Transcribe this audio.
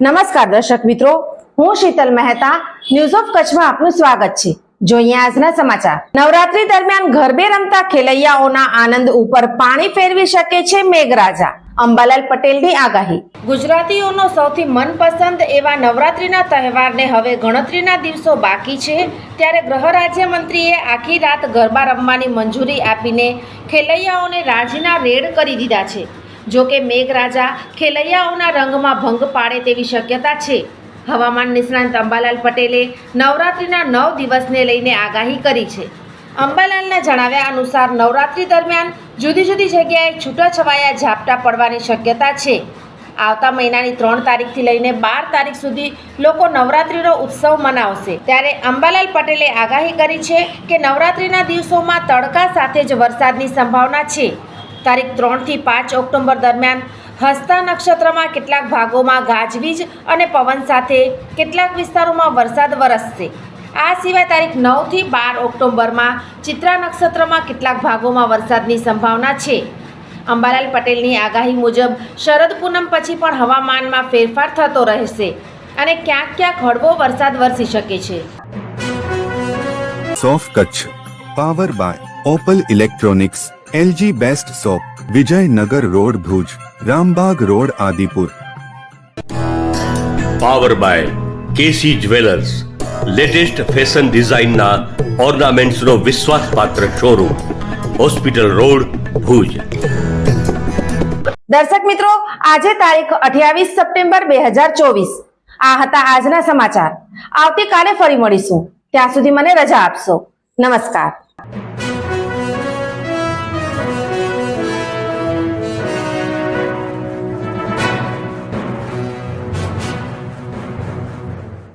નમસ્કાર દર્શક મિત્રો, હું શીતલ મહેતા ન્યૂઝ ઓફ કચ્છમાં આપનું સ્વાગત છે. જોઈએ આજના સમાચાર. નવરાત્રી દરમિયાન ગરબે રમતા ખેલૈયાઓના આનંદ ઉપર પાણી ફેરવી શકે છે મેઘરાજા. અંબાલાલ પટેલની આગાહી. ગુજરાતીઓનો સૌથી મનપસંદ એવા નવરાત્રીના તહેવારને હવે ગણતરીના દિવસો બાકી છે. ત્યારે ગૃહ રાજ્યમંત્રીએ આખી રાત ગરબા રમવાની મંજૂરી આપીને ખેલૈયાઓને રાજીના રેડ કરી દીધા છે. જો કે મેઘરાજા ખેલૈયાઓના રંગમાં ભંગ પાડે તેવી શક્યતા છે. હવામાન નિષ્ણાંત અંબાલાલ પટેલે નવરાત્રિના નવ દિવસને લઈને આગાહી કરી છે. અંબાલાલના જણાવ્યા અનુસાર નવરાત્રી દરમિયાન જુદી જુદી જગ્યાએ છૂટાછવાયા ઝાપટા પડવાની શક્યતા છે. આવતા મહિનાની ત્રણ તારીખથી લઈને બાર તારીખ સુધી લોકો નવરાત્રિનો ઉત્સવ મનાવશે. ત્યારે અંબાલાલ પટેલે આગાહી કરી છે કે નવરાત્રિના દિવસોમાં તડકા સાથે જ વરસાદની સંભાવના છે. તારીખ ત્રણથી પાંચ ઓક્ટોબર દરમિયાન હસ્તા નક્ષત્રમાં કેટલાક ભાગોમાં ગાજવીજ અને પવન સાથે કેટલાક વિસ્તારોમાં વરસાદ વરસશે. આ સિવાય તારીખ નવથી બાર ઓક્ટોબરમાં ચિત્રા નક્ષત્રમાં કેટલાક ભાગોમાં વરસાદની સંભાવના છે. અંબાલાલ પટેલની આગાહી મુજબ શરદ પૂનમ પછી પણ હવામાનમાં ફેરફાર થતો રહેશે અને ક્યાંક ક્યાંક હળવો વરસાદ વરસી શકે છે. સોફ Kutch, power by Opal electronics. LG best shop Vijaynagar road Bhuj Rambagh road Adipur power by KC jewellers latest fashion ડિઝાઇનના ઓર્નામેન્ટ્સનો વિશ્વાસપાત્ર શોરૂમ હોસ્પિટલ રોડ ભુજ દર્શક મિત્રો આજે તારીખ અઠ્યાવીસ સપ્ટેમ્બર બે હજાર ચોવીસ. આ હતા આજના સમાચાર. આવતીકાલે ફરી મળીશું. ત્યાં સુધી મને રજા આપશો. નમસ્કાર.